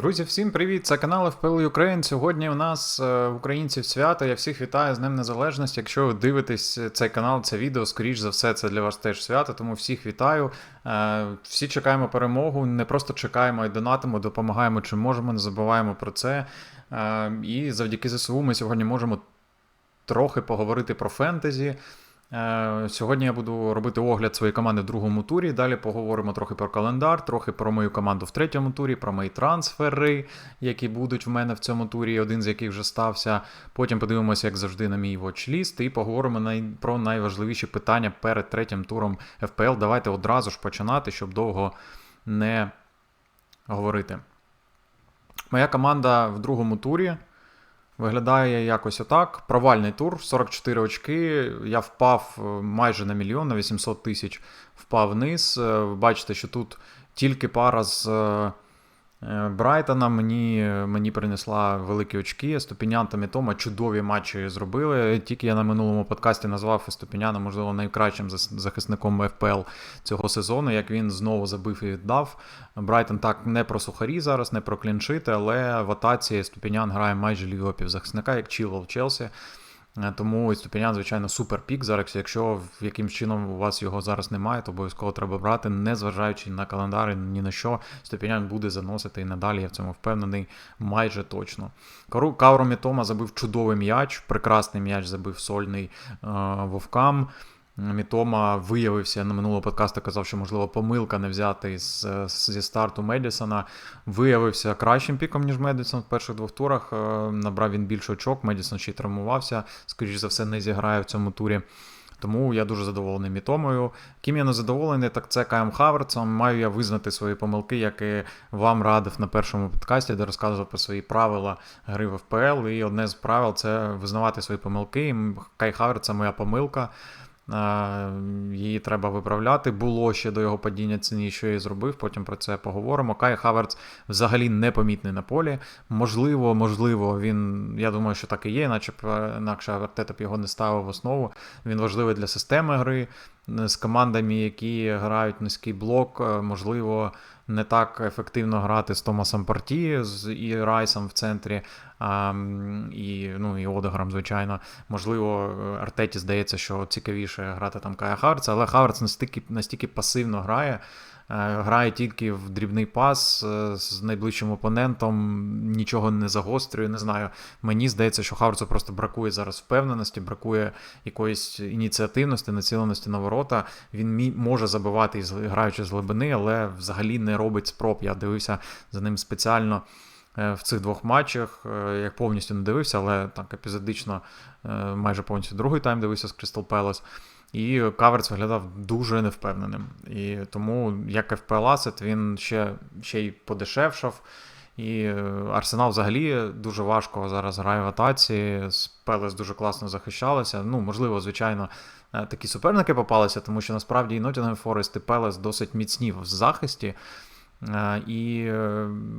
Друзі, всім привіт! Це канал FPL Ukraine. Сьогодні у нас е, українців свято. Я всіх вітаю з Днем Незалежності. Якщо ви дивитесь цей канал, це відео, скоріш за все, це для вас теж свято, тому всіх вітаю. Е, Всі чекаємо перемогу, не просто чекаємо і донатимо, допомагаємо чим можемо, не забуваємо про це. Е, І завдяки ЗСУ ми сьогодні можемо трохи поговорити про фентезі. Е, Сьогодні я буду робити огляд своєї команди в другому турі. Далі поговоримо трохи про календар, трохи про мою команду в третьому турі, про мої трансфери, які будуть в мене в цьому турі, один з яких вже стався. Потім подивимося, як завжди, на мій watchlist і поговоримо про найважливіші питання перед третім туром FPL. Давайте одразу ж починати, щоб довго не говорити. Моя команда в другому турі. Виглядає якось отак. Провальний тур, 44 очки. Я впав е, майже на мільйон, на 800 тисяч впав вниз. Е, бачите, що тут тільки пара з е, Брайтона мені, мені принесла великі очки. Ступінян та Мітома чудові матчі зробили. Тільки я на минулому подкасті назвав Ступіняна, можливо, найкращим захисником ФПЛ цього сезону, як він знову забив і віддав. Брайтон так не про сухарі зараз, не про кліншити, але в атаці Ступінян грає майже лівого півзахисника, як Чілвел в Челсі. Е, Тому Ступінян, звичайно, супер пік. Зараз, якщо якимсь чином у вас його зараз немає, то обов'язково треба брати, незважаючи на календари, ні на що. Ступінян буде заносити і надалі, я в цьому впевнений, майже точно. Кауро Мітома забив чудовий м'яч, прекрасний м'яч забив сольний е, вовкам. Мітома виявився на минулого подкасту, казав, що можливо помилка не взяти з, зі старту Медісона. Виявився кращим піком, ніж Медісон в перших двох турах. Е, Набрав він більше очок. Медісон ще й травмувався. Скоріше за все, не зіграє в цьому турі. Тому я дуже задоволений Мітомою. Ким я не задоволений, так це Каєм Хаверцем. Маю я визнати свої помилки, як і вам радив на першому подкасті, де розказував про свої правила гри в ФПЛ. І одне з правил це визнавати свої помилки. Кай Хаверц це моя помилка. Е, Її треба виправляти. Було ще до його падіння ціні, що я і зробив. Потім про це поговоримо. Кай Хаверц взагалі непомітний на полі. Можливо, можливо, він. Я думаю, що так і є, іначе б інакше Артета б його не ставив в основу. Він важливий для системи гри е, з командами, які грають низький блок. е, Можливо, не так ефективно грати з Томасом Парті з і Райсом в центрі, а, і, ну, і Одеграм, звичайно. Можливо, е, Артеті здається, що цікавіше грати там Кая Хаверца, але Хаверц настільки, настільки пасивно грає. Е, Грає тільки в дрібний пас е, з найближчим опонентом, нічого не загострює. Не знаю. Мені здається, що Хаверцу просто бракує зараз впевненості, бракує якоїсь ініціативності, націленості на ворота. Він може забивати, граючи з глибини, але взагалі не робить спроб. Я дивився за ним спеціально е, в цих двох матчах. Е, Я повністю не дивився, але так епізодично майже повністю другий тайм дивився з Crystal Palace. І Каверц виглядав дуже невпевненим. І тому, як FPL Asset, він ще, ще й подешевшав. І е, Арсенал взагалі дуже важко зараз грає в атаці. Пелес дуже класно захищалися. Ну, можливо, звичайно, е, такі суперники попалися, тому що насправді і Nottingham Forest, і Пелес досить міцні в захисті. Е, І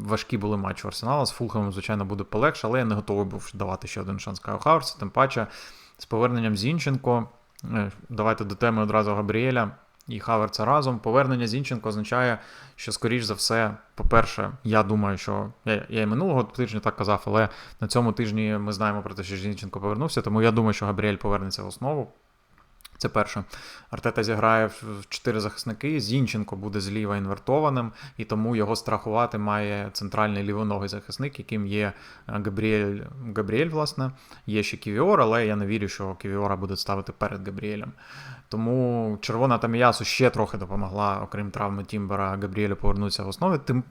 важкі були матчі Арсенала. З Фулхемом, звичайно, буде полегше, але я не готовий був давати ще один шанс Каю Хаверсу. Тим паче, з поверненням Зінченко. Е, Давайте до теми одразу Габріеля і Хаверца разом. Повернення Зінченко означає, що, скоріш за все, по-перше, я думаю, що я, я і минулого тижня так казав, але на цьому тижні ми знаємо про те, що Зінченко повернувся, тому я думаю, що Габріель повернеться в основу. Це перше. Артета зіграє в чотири захисники. Зінченко буде зліва інвертованим, і тому його страхувати має центральний лівоногий захисник, яким є е, Габріель, Габріель, власне. Є ще Ківіор, але я не вірю, що Ківіора будуть ставити перед Габріелем. Тому червона Таміясу ще трохи допомогла, окрім травми Тімбера, Габріелю повернутися в основі. Тим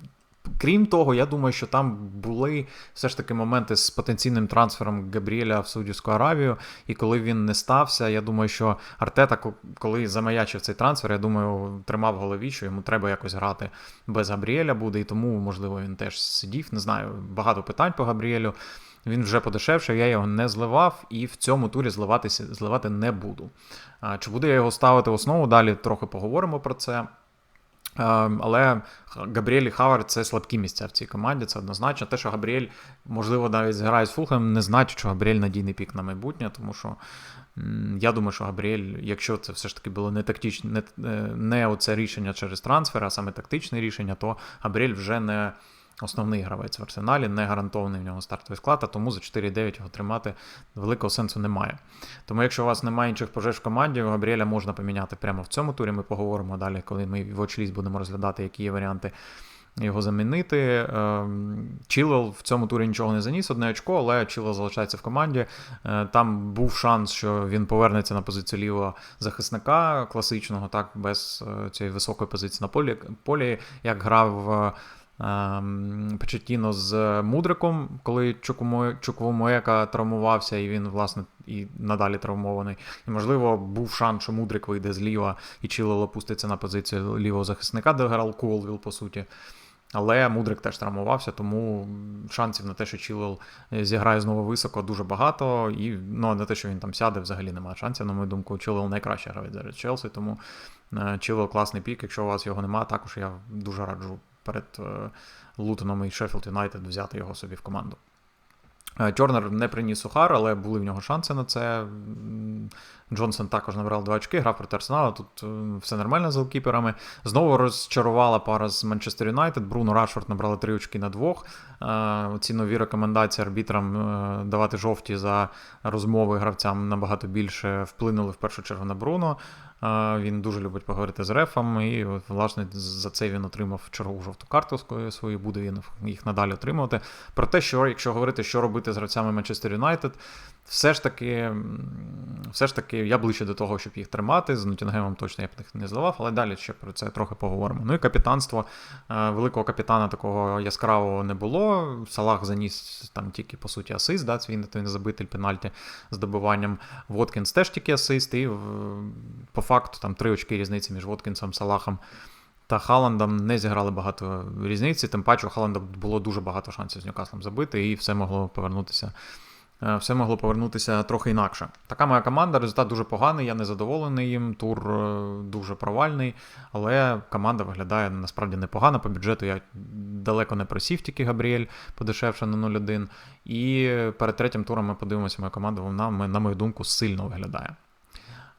Крім того, я думаю, що там були все ж таки моменти з потенційним трансфером Габріеля в Саудівську Аравію, і коли він не стався, я думаю, що Артета, ко- коли замаячив цей трансфер, я думаю, тримав голові, що йому треба якось грати без Габріеля буде, і тому, можливо, він теж сидів. Не знаю, багато питань по Габріелю. Він вже подешевшав, я його не зливав, і в цьому турі зливатися, зливати не буду. Чи буду я його ставити в основу? Далі трохи поговоримо про це. Е, Але Габріель і Хавард це слабкі місця в цій команді, це однозначно. Те, що Габріель, можливо, навіть зграє з Фулхем, не значить, що Габріель надійний пік на майбутнє, тому що я думаю, що Габріель, якщо це все ж таки було не тактичне, не, е, не оце рішення через трансфер, а саме тактичне рішення, то Габріель вже не основний гравець в арсеналі, не гарантований в нього стартовий склад, а тому за 4,9 його тримати великого сенсу немає. Тому, якщо у вас немає інших пожеж в команді, Габріеля можна поміняти прямо в цьому турі. Ми поговоримо далі, коли ми в очліст будемо розглядати, які є варіанти його замінити. Ем, Чілел в цьому турі нічого не заніс, одне очко, але Чілел залишається в команді. Е, там був шанс, що він повернеться на позицію лівого захисника класичного, так, без е, цієї високої позиції на полі, полі як грав. Ем, Печетіно з Мудриком, коли Чуквомоека травмувався, і він, власне, і надалі травмований. І, можливо, був шанс, що Мудрик вийде зліва і Чілел опуститься на позицію лівого захисника, де грав Колвіл, по суті. Але Мудрик теж травмувався, тому шансів на те, що Чілел зіграє знову високо, дуже багато. І ну, на те, що він там сяде, взагалі немає шансів. На мою думку, Чілел найкраще гравець зараз Челсі, тому е, Чілел класний пік. Якщо у вас його немає, також я дуже раджу перед е, Лутоном і Шеффілд Юнайтед взяти його собі в команду. Чорнер е, не приніс сухар, але були в нього шанси на це. Джонсон також набрав два очки, грав проти Арсенала. Тут е, все нормально з голкіперами. Знову розчарувала пара з Манчестер Юнайтед. Бруно Рашфорд набрали три очки на двох. Ці нові рекомендації арбітрам давати жовті за розмови гравцям набагато більше вплинули в першу чергу на Бруно. Він дуже любить поговорити з рефом, і власне за це він отримав чергову жовту карту свою, буде він їх надалі отримувати. Про те, що якщо говорити, що робити з гравцями Манчестер Юнайтед, все ж таки, все ж таки, я ближче до того, щоб їх тримати. З Нотінгемом точно я б їх не здавав, але далі ще про це трохи поговоримо. Ну і капітанство великого капітана такого яскравого не було. Салах заніс там тільки, по суті, асист, да, свій не забитель пенальті з добиванням. Воткінс теж тільки асист, і по факту там три очки різниці між Воткінсом, Салахом. Та Халандом не зіграли багато різниці, тим паче у Халанда було дуже багато шансів з Ньюкаслом забити, і все могло повернутися Е, все могло повернутися трохи інакше. Така моя команда, результат дуже поганий, я не задоволений їм. Тур е, дуже провальний, але команда виглядає насправді непогано. По бюджету я далеко не просів, тільки Габріель подешевше на 0-1. І перед третім туром ми подивимося, моя команда, вона, на мою думку, сильно виглядає.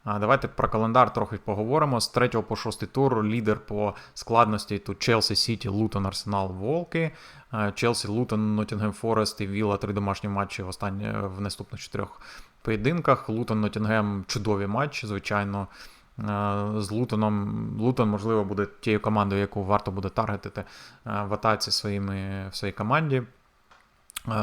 Давайте про календар трохи поговоримо. З 3 по 6 тур лідер по складності тут Челсі, Сіті, Лутон, Арсенал, Волки. Челсі, Лутон, Ноттінгем Форест і Вілла три домашні матчі в останні в наступних чотирьох поєдинках. Лутон, Ноттінгем чудові матчі, звичайно. З Лутоном. Лутон, можливо, буде тією командою, яку варто буде таргетити в атаці своїми, в своїй команді.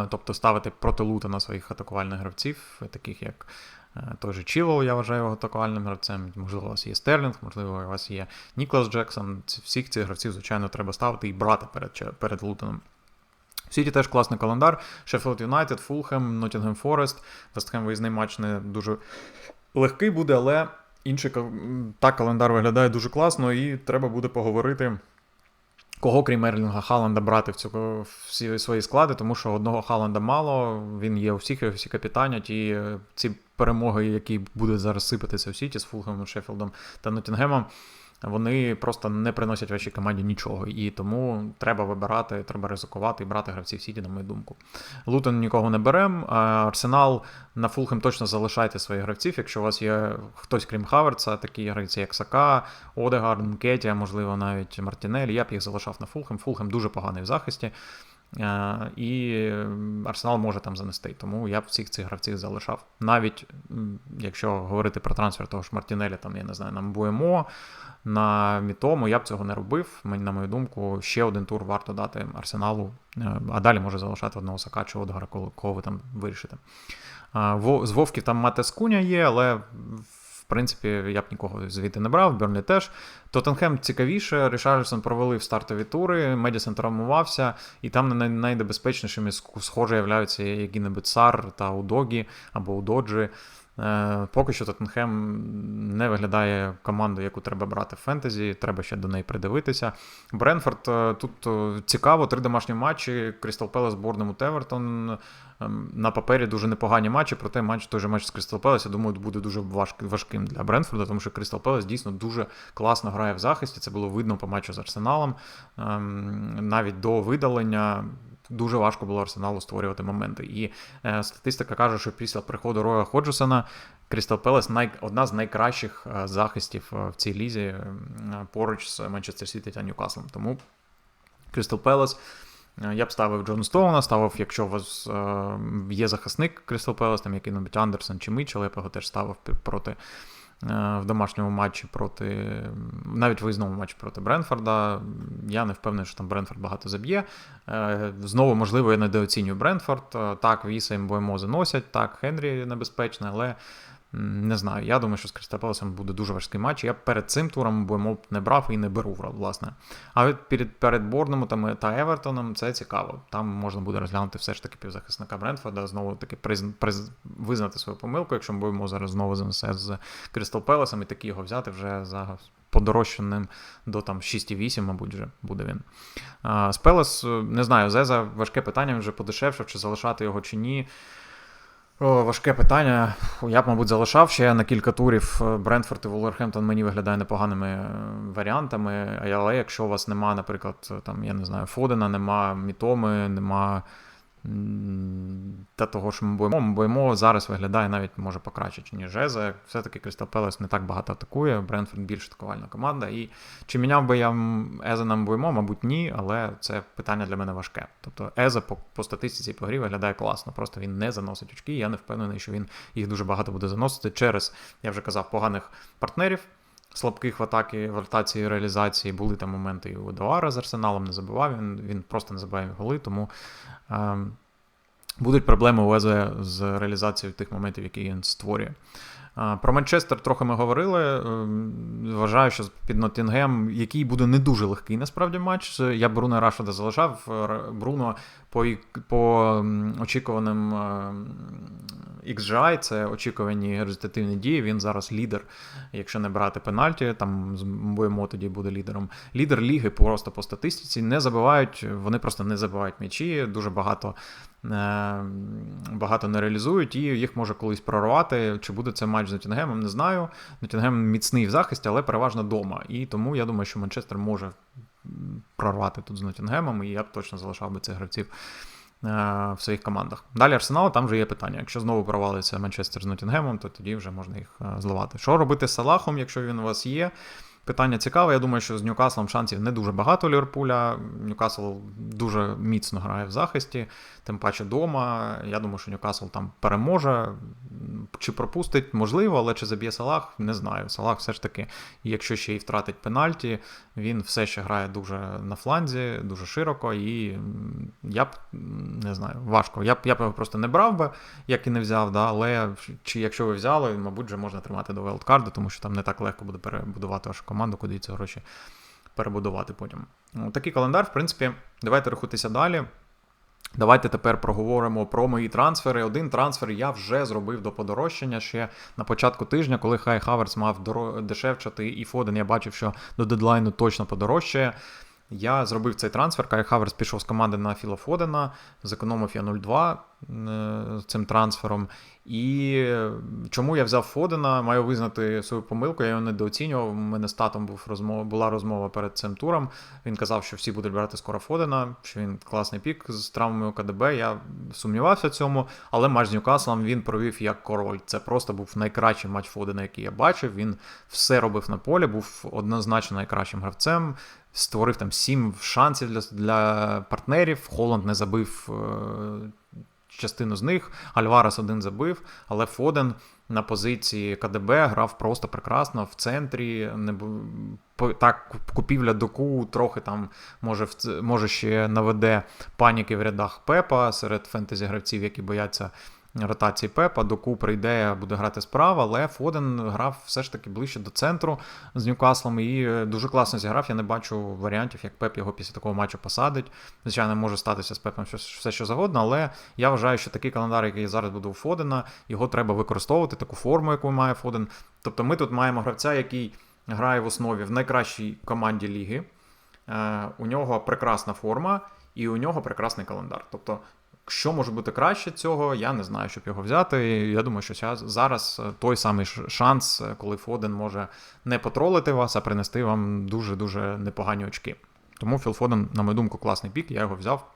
Тобто ставити проти Лутона своїх атакувальних гравців, таких як Е, той же Чілоу, я вважаю його атакувальним гравцем. Можливо, у вас є Стерлінг, можливо, у вас є Ніклас Джексон. Всіх цих гравців, звичайно, треба ставити і брати перед перед Лутоном. В Сіті теж класний календар. Шеффілд Юнайтед, Фулхем, Ноттінгем Форест. Вестхем виїзний матч не дуже легкий буде, але інший так календар виглядає дуже класно, і треба буде поговорити. Кого, крім Ерлінга Халанда, брати в цю всі свої склади, тому що одного Халанда мало, він є у всіх, і всі капітанять, і ці перемоги, які будуть зараз сипатися в Сіті з Фулхемом, Шеффілдом та Ноттінгемом, вони просто не приносять вашій команді нічого. І тому треба вибирати, треба ризикувати і брати гравців Сіті, на мою думку. Лутон нікого не беремо. Арсенал на Фулхем точно залишайте своїх гравців. Якщо у вас є хтось, крім Хаверца, такі гравці, як Сака, Одегард, Кетія, можливо, навіть Мартінель, я б їх залишав на Фулхем. Фулхем дуже поганий в захисті. І Арсенал може там занести. Тому я б всіх цих гравців залишав. Навіть якщо говорити про трансфер того ж Мартінеля, там, я не знаю, на Мбуемо, на Мітому, я б цього не робив. Мені, на мою думку, ще один тур варто дати Арсеналу, е, а далі може залишати одного Сака чи Одгара, кого ви там вирішите. З Вовків там Матескуня є, але принципі, я б нікого звідти не брав, Бернлі теж. Тоттенхем цікавіше. Рішарльсон провели в стартові тури, Медісон травмувався, і там найнебезпечнішими схоже являються які-небудь Сар та Удогі або Удоджі. Е, поки що Тоттенхем не виглядає командою, яку треба брати в фентезі, треба ще до неї придивитися. Бренфорд е, тут е, цікаво, три домашні матчі. Крістал Пелес, Борнемут, Евертон. Ем, на папері дуже непогані матчі, проте матч той же матч з Крістал Пелес, я думаю, буде дуже важким для Бренфорда, тому що Крістал Пелес дійсно дуже класно грає в захисті. Це було видно по матчу з Арсеналом. Ем, навіть до видалення дуже важко було Арсеналу створювати моменти. І е, статистика каже, що після приходу Роя Ходжусона Крістал Пелес най, одна з найкращих е, захистів е, в цій лізі поруч з Манчестер Сіті та Ньюкаслом. Тому Крістал Пелес. Е, Я б ставив Джон Стоуна, ставив, якщо у вас є захисник Крістал Пелес, там який-небудь Андерсон чи Мітчелл, я б його теж ставив проти в домашньому матчі проти, навіть виїзному матчі проти Бренфорда. Я не впевнений, що там Бренфорд багато заб'є. Е, Знову, можливо, я недооцінюю Брентфорд. Е, Так, Віса і боємо заносять, так, Хенрі небезпечний, але не знаю. Я думаю, що з Кристал Пелесом буде дуже важкий матч. Я перед цим туром Мбоймо не брав і не беру, власне. А перед, перед Борнемутом та Евертоном це цікаво. Там можна буде розглянути все ж таки півзахисника Брентфорда, знову таки приз, приз, визнати свою помилку, якщо ми будемо зараз знову занесе з Кристал Пелесом і таки його взяти вже за подорожчаним до там 6,8, мабуть, вже буде він. А, з Пелес, е, не знаю, Зеза важке питання вже подешевшав, чи залишати його чи ні. О, важке питання. Я б, мабуть, залишав ще на кілька турів. Брентфорд і Волверхемптон мені виглядає непоганими е, варіантами. Але якщо у вас нема, наприклад, там, я не знаю, Фодена, нема Мітоми, нема та того, що ми боїмо. Ми боїмо зараз виглядає навіть може покраще, ніж Жеза. Все-таки Кристал Пелес не так багато атакує. Брентфорд більш атакувальна команда. І чи міняв би я Еза нам боїмо? Мабуть, ні, але це питання для мене важке. Тобто Еза по, по статистиці по грі виглядає класно. Просто він не заносить очки. Я не впевнений, що він їх дуже багато буде заносити через, я вже казав, поганих партнерів. Слабких в атаки, в ротації реалізації були там моменти і у Едуара з Арсеналом, не забивав він, він просто не забиває голи, тому е, будуть проблеми у Езе з реалізацією тих моментів, які він створює. Е, Про Манчестер трохи ми говорили. Е, Вважаю, що під Ноттінгем, який буде не дуже легкий насправді матч. Я Бруно Рашфорда залишав. Бруно по, по очікуваним е, XGI, це очікувані результативні дії. Він зараз лідер, якщо не брати пенальті, там з Мбоємо тоді буде лідером. Лідер ліги просто по статистиці не забивають, вони просто не забивають м'ячі, дуже багато. е, Багато не реалізують, і їх може колись прорвати. Чи буде це матч з Нотінгемом, не знаю. Нотінгем міцний в захисті, але переважно вдома. І тому я думаю, що Манчестер може прорвати тут з Нотінгемом, і я б точно залишав би цих гравців в своїх командах. Далі Арсенал, там вже є питання. Якщо знову провалиться Манчестер з Нотінгемом, то тоді вже можна їх е, зливати. Що робити з Салахом, якщо він у вас є? Питання цікаве. Я думаю, що з Ньюкаслом шансів не дуже багато Ліверпуля. Ньюкасл дуже міцно грає в захисті, тим паче вдома. Я думаю, що Ньюкасл там переможе. Чи пропустить, можливо, але чи заб'є Салах, не знаю. Салах все ж таки, якщо ще й втратить пенальті, він все ще грає дуже на фланзі, дуже широко, і я б не знаю, важко. Я б я б його просто не брав би, як і не взяв, да, але чи якщо ви взяли, мабуть, вже можна тримати до велдкарду, тому що там не так легко буде перебудувати вашу команду, куди ці гроші перебудувати потім. Ну, такий календар, в принципі, давайте рухатися далі. Давайте тепер проговоримо про мої трансфери. Один трансфер я вже зробив до подорожчання ще на початку тижня, коли Хай Хаверс мав дешевчати, і Фоден я бачив, що до дедлайну точно подорожчає. Я зробив цей трансфер. Кай Хаверс пішов з команди на Філа Фодена, зекономив я 0,2 е, цим трансфером. І чому я взяв Фодена, маю визнати свою помилку, я його недооцінював. У мене з татом був розмова, була розмова перед цим туром. Він казав, що всі будуть брати скоро Фодена, що він класний пік з травмою КДБ. Я сумнівався в цьому, але матч з Ньюкаслом він провів як король. Це просто був найкращий матч Фодена, який я бачив. Він все робив на полі, був однозначно найкращим гравцем. Створив там сім шансів для, для партнерів. Холланд не забив е, частину з них. Альварес один забив, але Фоден на позиції КДБ грав просто прекрасно в центрі. Не так, купівля доку трохи там може, може ще наведе паніки в рядах Пепа серед фентезі гравців, які бояться. Ротації Пепа, доку прийде, буде грати справа, але Фоден грав все ж таки ближче до центру з Ньюкаслом і е, дуже класно зіграв. Я не бачу варіантів, як Пеп його після такого матчу посадить. Звичайно, може статися з Пепом все, що завгодно, але я вважаю, що такий календар, який зараз буде у Фодена, його треба використовувати, таку форму, яку має Фоден. Тобто ми тут маємо гравця, який грає в основі в найкращій команді ліги. Е, У нього прекрасна форма і у нього прекрасний календар. Тобто, що може бути краще цього, я не знаю, щоб його взяти. Я думаю, що зараз е, той самий шанс, е, коли Фоден може не потролити вас, а принести вам дуже-дуже непогані очки. Тому Філ Фоден, на мою думку, класний пік, я його взяв.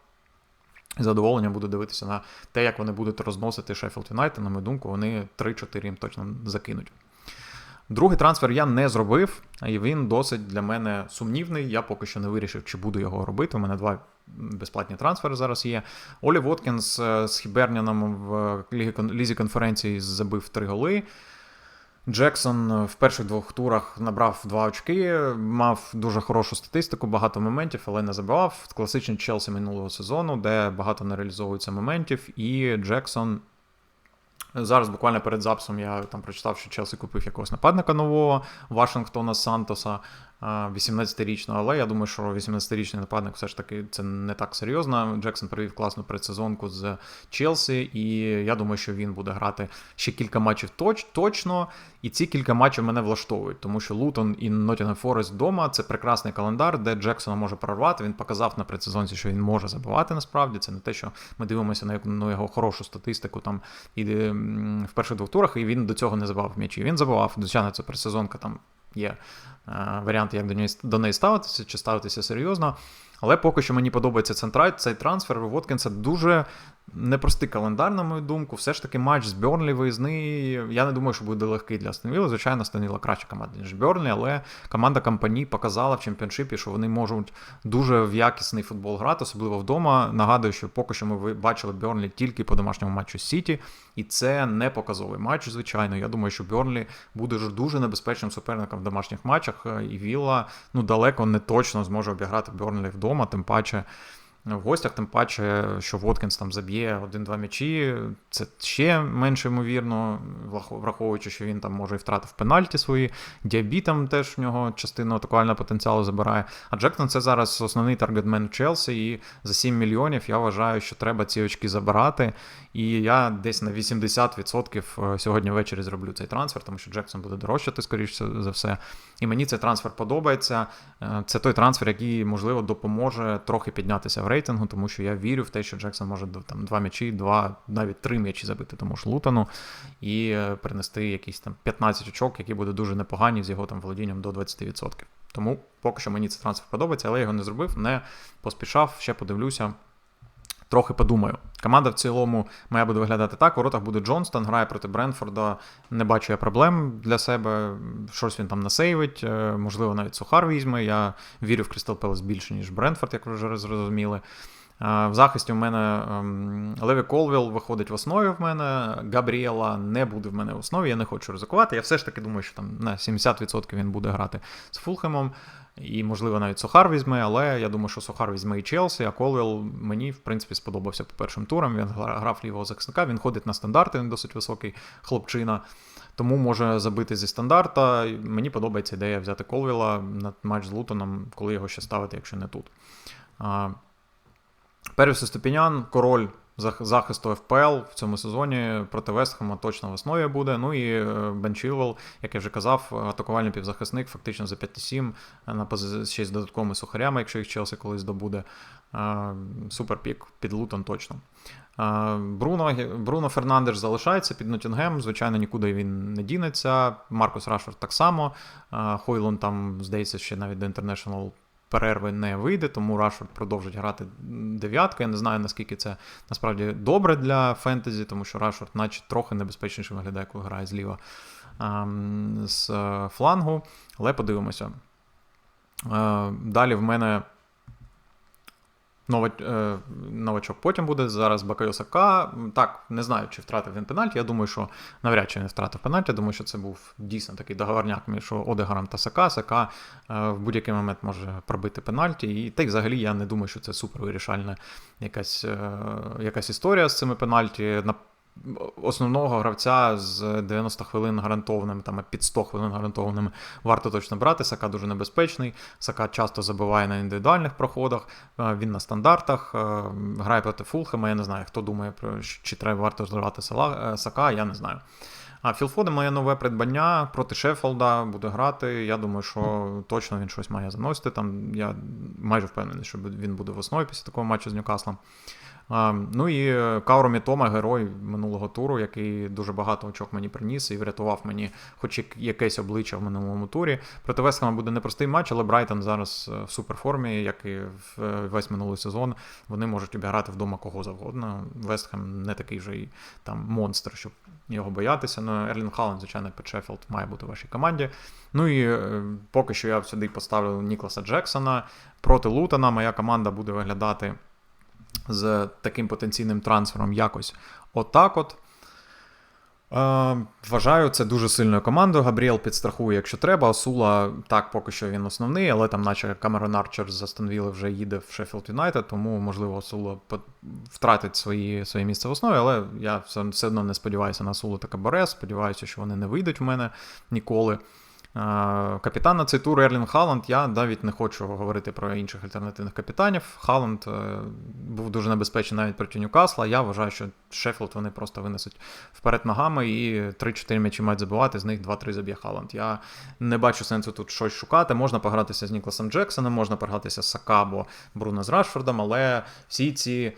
З задоволенням буду дивитися на те, як вони будуть розносити Шеффілд Юнайтед. На мою думку, вони 3-4 їм точно закинуть. Другий трансфер я не зробив, і він досить для мене сумнівний. Я поки що не вирішив, чи буду його робити. У мене два безплатні трансфери зараз є. Олі Воткінс е, з Хіберніаном в лізі конференції забив три голи. Джексон в перших двох турах набрав два очки, мав дуже хорошу статистику, багато моментів, але не забивав. Класичний Челсі минулого сезону, де багато не реалізовується моментів, і Джексон. Зараз буквально перед записом я там прочитав, що Челсі купив якогось нападника нового Вашингтона Сантоса. 18-річного, але я думаю, що 18-річний нападник все ж таки це не так серйозно. Джексон провів класну предсезонку з Челсі, і я думаю, що він буде грати ще кілька матчів точ, точно. І ці кілька матчів мене влаштовують, тому що Лутон і Ноттінгем Форест вдома це прекрасний календар, де Джексона може прорвати. Він показав на предсезонці, що він може забивати насправді. Це не те, що ми дивимося на ну, його хорошу статистику там і в перших двох турах, і він до цього не забивав м'ячі. Він забивав. Звичайно, це предсезонка там є е, варіанти, як до неї, до неї ставитися, чи ставитися серйозно. Але поки що мені подобається цей, цей трансфер Воткінса дуже непростий календар, на мою думку. Все ж таки матч з Бьорнлі виїзний. Я не думаю, що буде легкий для Станвіла. Звичайно, Станвіла краща команда, ніж Бьорнлі, але команда компанії показала в чемпіоншипі, що вони можуть дуже в якісний футбол грати, особливо вдома. Нагадую, що поки що ми бачили Бьорнлі тільки по домашньому матчу Сіті, і це не показовий матч, звичайно. Я думаю, що Бьорнлі буде дуже небезпечним суперником в домашніх матчах, і Вілла ну далеко не точно зможе обіграти Бьорнлі вдома, тим паче в гостях, тим паче, що Воткінс там заб'є один-два м'ячі, це ще менш ймовірно, враховуючи, що він там може і втратив пенальті свої, діабітом теж в нього частину атакувального потенціалу забирає. А Джектон це зараз основний таргетмен Челсі, і за 7 мільйонів я вважаю, що треба ці очки забирати. І я десь на 80% е, сьогодні ввечері зроблю цей трансфер, тому що Джексон буде дорожчати, скоріше за все. І мені цей трансфер подобається. Е, це той трансфер, який, можливо, допоможе трохи піднятися в рейтингу, тому що я вірю в те, що Джексон може там два м'ячі, два, навіть три м'ячі забити тому ж Лутану і е, принести якісь там 15 очок, які будуть дуже непогані з його там володінням до 20%. Тому поки що мені цей трансфер подобається, але я його не зробив, не поспішав, ще подивлюся трохи подумаю. Команда в цілому має буде виглядати так. У воротах буде Джонстон, грає проти Бренфорда. Не бачу я проблем для себе. Щось він там насейвить, е, можливо, навіть Сухар візьме. Я вірю в Кристал Пелес більше, ніж Бренфорд, як ви вже зрозуміли. В захисті в мене ем, Леві Колвіл виходить в основі в мене. Габріела не буде в мене в основі, я не хочу ризикувати. Я все ж таки думаю, що там на 70% він буде грати з Фулхемом. І, можливо, навіть Сухар візьме, але я думаю, що Сухар візьме і Челсі, а Колвіл мені, в принципі, сподобався по першим турам. Він грав лівого захисника, він ходить на стандарти, він досить високий хлопчина. Тому може забити зі стандарта. Мені подобається ідея взяти Колвіла на матч з Лутоном, коли його ще ставити, якщо не тут. Перший Степінян, король захисту ФПЛ в цьому сезоні проти Вестхема точно в основі буде. Ну і е, Бен Чілвел, як я вже казав, атакувальний півзахисник, фактично за 5,7 на позиції ще з додатковими сухарями, якщо їх Челсі колись здобуде. Суперпік під Лутон точно. Бруно Бруно Фернандеш залишається під Ноттінгем, звичайно, нікуди він не дінеться. Маркус Рашфорд так само. Хойлун там, здається, ще навіть до International перерви не вийде, тому Рашфорд продовжить грати дев'ятку. Я не знаю, наскільки це насправді добре для фентезі, тому що Рашфорд наче трохи небезпечніше виглядає, коли грає зліва з е, флангу. Але подивимося. Е, далі в мене новачок потім буде. Зараз Бакайо Сака. Так, не знаю, чи втратив він пенальті. Я думаю, що навряд чи не втратив пенальті. Думаю, що це був дійсно такий договорняк між Одегаром та Сака. Сака е, в будь-який момент може пробити пенальті. І та й взагалі я не думаю, що це супер вирішальна якась е, якась історія з цими пенальті основного гравця з 90 хвилин гарантованими, там під 100 хвилин гарантованими варто точно брати. Сака дуже небезпечний. Сака часто забиває на індивідуальних проходах, е, він на стандартах, е, грає проти Фулхема. Я не знаю, хто думає, чи треба варто здавати е, Сака, я не знаю. А Філфоде має нове придбання проти Шеффолда, буде грати. Я думаю, що точно він щось має заносити. Там Я майже впевнений, що він буде в основі після такого матчу з Ньюкаслом. Ну і е, Кауру Мітома, герой минулого туру, який дуже багато очок мені приніс і врятував мені хоч як- якесь обличчя в минулому турі. Проти Вестхема буде непростий матч, але Брайтон зараз е, в суперформі, як і е, весь минулий сезон. Вони можуть обіграти вдома кого завгодно. Вестхем не такий вже й там монстр, щоб його боятися. Ну, Ерлін Халланд, звичайно, Пет Шеффілд має бути в вашій команді. Ну і поки що я сюди поставлю Нікласа Джексона. Проти Лутона моя команда буде виглядати з таким потенційним трансфером якось отак от. Е, вважаю, це дуже сильною командою. Габріел підстрахує, якщо треба. Осула так, поки що він основний, але там, наче Камерон Арчер з Астон Вілли вже їде в Шеффілд Юнайтед, тому, можливо, Осула втратить свої, своє місце в основі, але я все, все одно не сподіваюся на Осулу та Кабаре. Сподіваюся, що вони не вийдуть в мене ніколи. Е, Капітан на цей тур Ерлін Халанд. Я навіть не хочу говорити про інших альтернативних капітанів. Халанд е, був дуже небезпечний навіть проти Ньюкасла. Я вважаю, що Шеффілд вони просто винесуть вперед ногами і 3-4 м'ячі мають забивати, з них 2-3 заб'є Халанд. Я не бачу сенсу тут щось шукати. Можна погратися з Нікласом Джексоном, можна погратися з Сакабо, Бруно з Рашфордом, але всі ці.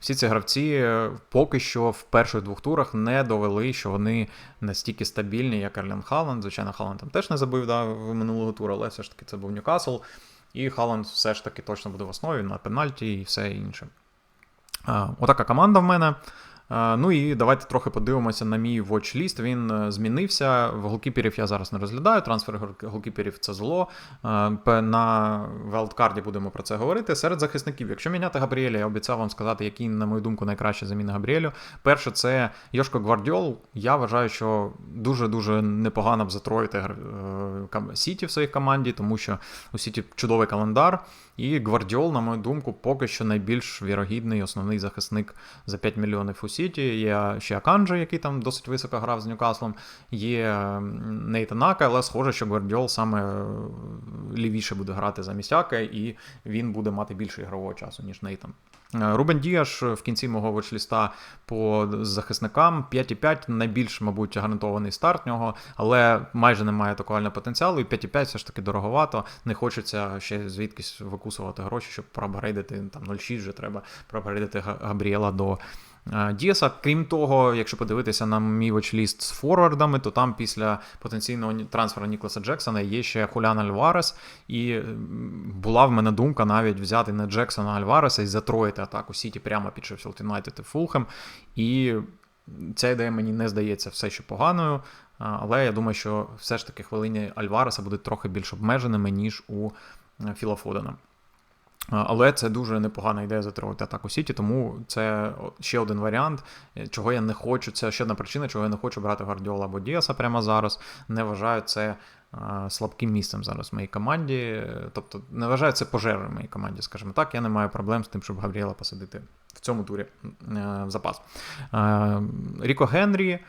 Всі ці гравці е, поки що в перших двох турах не довели, що вони настільки стабільні, як Ерлен Халанд. Звичайно, Халанд там теж не забив да, в минулого туру, але все ж таки це був Ньюкасл. І Халанд все ж таки точно буде в основі на пенальті і все інше. Отака команда в мене. А, Ну і давайте трохи подивимося на мій watch-ліст. Він е, змінився. В голкіперів я зараз не розглядаю. Трансфер голкіперів це зло. На велдкарді будемо про це говорити. Серед захисників, якщо міняти Габріеля, я обіцяв вам сказати, які, на мою думку, найкраща заміна Габріелю. Перше, це Йошко Гвардіол. Я вважаю, що дуже-дуже непогано б затроїти е, Сіті в своїй команді, тому що у Сіті чудовий календар. І Гвардіол, на мою думку, поки що найбільш вірогідний основний захисник за 5 мільйонів у Сіті. Є ще Аканджа, який там досить високо грав з Ньюкаслом. Є м, Нейтан Ака, але схоже, що Гвардіол саме е, лівіше буде грати замість Ака, і він буде мати більше ігрового часу, ніж Нейтан. Е, Рубен Діаш в кінці мого вочліста по захисникам 5,5 найбільш, мабуть, гарантований старт нього, але майже немає такого потенціалу. І 5,5 все ж таки дороговато. Не хочеться ще звідкись викусувати гроші, щоб проапгрейдити там 0,6 вже треба проапгрейдити Га- Габріела до. Е, Діаса, крім того, якщо подивитися на мій watchlist з форвардами, то там після потенційного трансферу Нікласа Джексона є ще Хулян Альварес, і була в мене думка навіть взяти не Джексона Альвареса і затроїти атаку Сіті прямо під Шеффілд Юнайтед і Фулхем. І ця ідея мені не здається все ще поганою. Але я думаю, що все ж таки хвилині Альвареса будуть трохи більш обмеженими, ніж у е, Філа Фодена. Але це дуже непогана ідея затроїти атаку Сіті, тому це ще один варіант, е, чого я не хочу. Це ще одна причина, чого я не хочу брати Гвардіола або Діаса прямо зараз. Не вважаю це е, слабким місцем зараз в моїй команді. Тобто не вважаю це пожежею в моїй команді, скажімо так. Я не маю проблем з тим, щоб Гавріела посадити в цьому турі е, в запас. Ріко Генрі.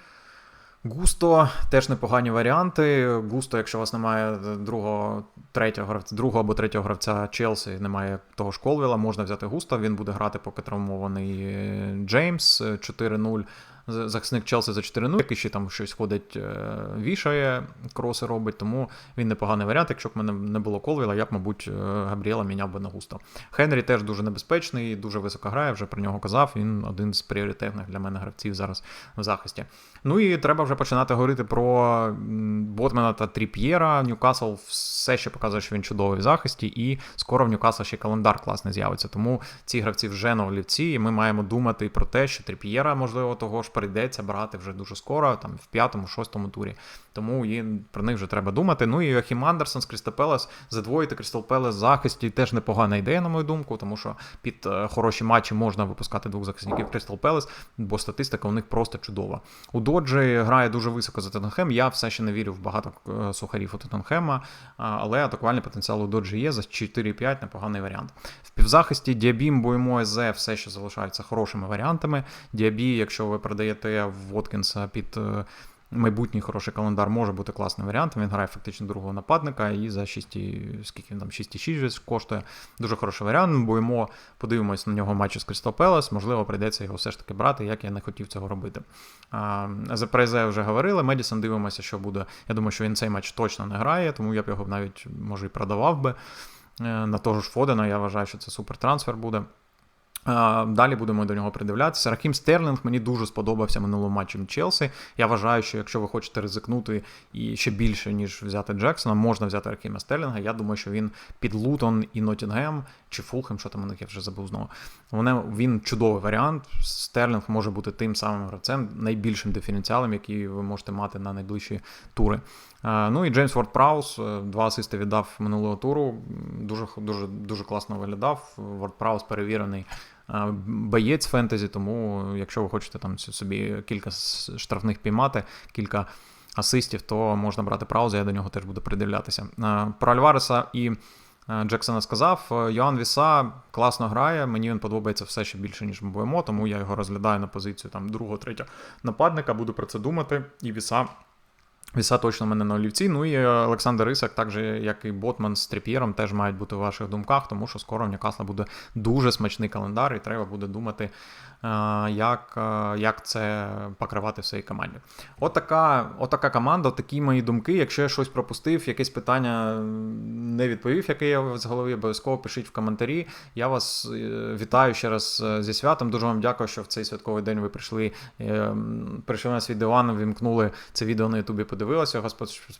Густо теж непогані варіанти. Густо, якщо у вас немає другого, третього гравця, другого або третього гравця Челсі, немає того ж Колвіла, можна взяти Густо. Він буде грати, поки травмований е, Джеймс е, 4-0. Захисник Челсі за 4-0, який ще там щось ходить, е, вішає, кроси робить, тому він непоганий варіант. Якщо б мене не було Колвіла, я б, мабуть, е, Габріела міняв би на густо. Хенрі теж дуже небезпечний, дуже високо грає, вже про нього казав. Він один з пріоритетних для мене гравців зараз в захисті. Ну і треба вже починати говорити про Ботмена та Тріп'єра. Ньюкасл все ще показує, що він чудовий в захисті, і скоро в Ньюкасла ще календар класний з'явиться. Тому ці гравці вже на олівці, і ми маємо думати про те, що Тріп'єра, можливо, того ж прийдеться брати вже дуже скоро, там в п'ятому, шостому турі. Тому і про них вже треба думати. Ну і Йохім Андерсон з Крістал Пелес задвоїти Крістал Пелес в захисті теж непогана ідея, на мою думку, тому що під е, хороші матчі можна випускати двох захисників Крістал Пелес, бо статистика у них просто чудова. У Доджі грає дуже високо за Тоттенхем. Я все ще не вірю в багато е, сухарів у Тоттенхема, але атакувальний потенціал у Доджі є за 4-5 непоганий варіант. В півзахисті Діабім, Буймо, Езе все ще залишаються хорошими варіантами. Діабі, якщо ви продаєте Воткінса під. е, Майбутній хороший календар може бути класним варіантом. Він грає фактично другого нападника і за 6, скільки він там 6,6 коштує. Дуже хороший варіант. Боїмо, подивимось на нього матчі з Palace. Можливо, прийдеться його все ж таки брати, як я не хотів цього робити. За Презе вже говорили. Медісон дивимося, що буде. Я думаю, що він цей матч точно не грає, тому я б його навіть може і продавав би. Е, На того ж Фодена я вважаю, що це супер трансфер буде. Далі будемо до нього придивлятися. Рахім Стерлінг мені дуже сподобався минулому матчі Челсі. Я вважаю, що якщо ви хочете ризикнути і ще більше, ніж взяти Джексона, можна взяти Рахіма Стерлінга. Я думаю, що він під Лутон і Нотінгем чи Фулхем, що там у них я вже забув знову. Вони, він чудовий варіант. Стерлінг може бути тим самим гравцем, найбільшим диференціалом, який ви можете мати на найближчі тури. Ну і Джеймс Ворд Праус е, два асисти віддав минулого туру. Дуже дуже дуже класно виглядав. Ворд Праус перевірений боєць фентезі, тому якщо ви хочете там собі кілька штрафних піймати, кілька асистів, то можна брати Прауза, я до нього теж буду придивлятися. Про Альвареса і е, Джексона сказав. Е, Йоан Віса класно грає. Мені він подобається все ще більше, ніж ми боїмо, тому я його розглядаю на позицію там другого, третього нападника. Буду про це думати. І Віса Віса точно мене на олівці. Ну і е, Олександр Ісак, так же, як і Ботман з Тріп'єром, теж мають бути у ваших думках, тому що скоро в Ньюкасла буде дуже смачний календар, і треба буде думати, е, як, е, як це покривати в своїй команді. От така, от така команда, такі мої думки. Якщо я щось пропустив, якесь питання не відповів, яке я з голови, обов'язково пишіть в коментарі. Я вас вітаю ще раз зі святом. Дуже вам дякую, що в цей святковий день ви прийшли. Прийшли на свій диван, вімкнули це відео на Ютубі,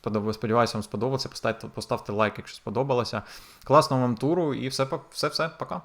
подивилися. Сподіваюся, вам сподобалося. Поставте, поставте лайк, якщо сподобалося. Класного вам туру і все, все, все, пока.